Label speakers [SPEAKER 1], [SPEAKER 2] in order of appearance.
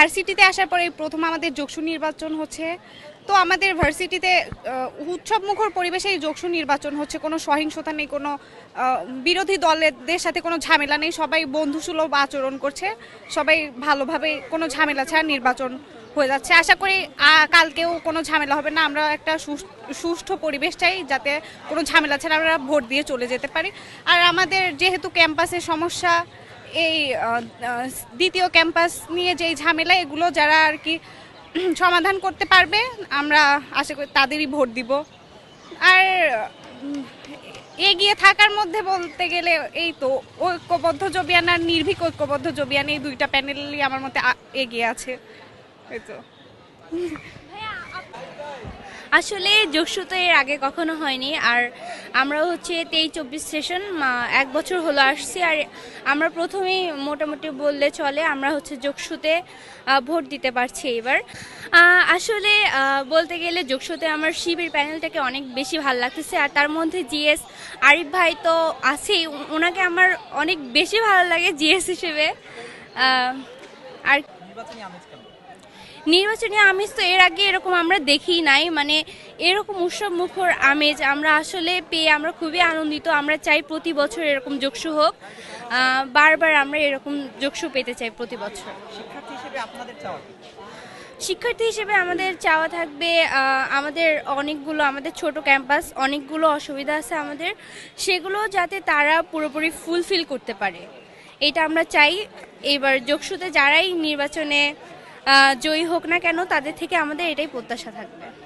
[SPEAKER 1] ভার্সিটিতে আসার পরে প্রথম আমাদের যোগসু নির্বাচন হচ্ছে। তো আমাদের ভার্সিটিতে উৎসব মুখর পরিবেশে এই যোগসু নির্বাচন হচ্ছে। কোনো সহিংসতা নেই, কোনো বিরোধী দলের সাথে কোনো ঝামেলা নেই। সবাই বন্ধুসুলভ আচরণ করছে। সবাই ভালোভাবে কোনো ঝামেলা ছাড়া নির্বাচন হয়ে যাচ্ছে। আশা করি কালকেও কোনো ঝামেলা হবে না। আমরা একটা সুষ্ঠু পরিবেশ চাই যাতে কোনো ঝামেলা ছাড়া আমরা ভোট দিয়ে চলে যেতে পারি। আর আমাদের যেহেতু ক্যাম্পাসের সমস্যা এই দ্বিতীয় ক্যাম্পাস নিয়ে যেই ঝামেলা, এগুলো যারা আর কি সমাধান করতে পারবে, আমরা আশা করি তাদেরই ভোট দিব। আর এগিয়ে থাকার মধ্যে বলতে গেলে এই তো, ঐক্যবদ্ধ জবিয়ান আর নির্ভীক ঐক্যবদ্ধ জবিয়ান, এই দুইটা প্যানেলই আমার মতে এগিয়ে আছে। এই তো।
[SPEAKER 2] আসলে যোগসু তো এর আগে কখনো হয়নি, আর আমরা হচ্ছে তেইশ চব্বিশ সেশন এক বছর হলো আসছি আর আমরা প্রথমেই মোটামুটি বললে চলে, আমরা হচ্ছে যোগসুতে ভোট দিতে পারছি এবার। আসলে বলতে গেলে যোগসুতে আমার শিবির প্যানেলটাকে অনেক বেশি ভালো লাগতেছে আর তার মধ্যে জিএস আরিফ ভাই তো আছেই ওনাকে আমার অনেক বেশি ভালো লাগে জিএস হিসেবে। আর
[SPEAKER 3] নির্বাচনী আমেজ
[SPEAKER 2] তো এর আগে এরকম আমরা দেখি নাই। মানে এরকম উৎসব মুখর আমেজ আমরা আসলে পেয়ে আমরা খুবই আনন্দিত। আমরা চাই প্রতি বছর এরকম যোগসু হোক। বারবার আমরা এরকম যোগসু পেতে চাই প্রতি বছর।
[SPEAKER 3] শিক্ষার্থী হিসেবে আপনাদের চাওয়া
[SPEAKER 2] শিক্ষার্থী হিসেবে আমাদের চাওয়া থাকবে আমাদের অনেকগুলো আমাদের ছোট ক্যাম্পাস অনেকগুলো অসুবিধা আছে আমাদের। সেগুলো যাতে তারা পুরোপুরি ফুলফিল করতে পারে। এটা আমরা চাই। এবার যোগসুতে যারাই নির্বাচনে জয়ী হোক না কেন তাদের থেকে আমাদের এটাই প্রত্যাশা থাকবে।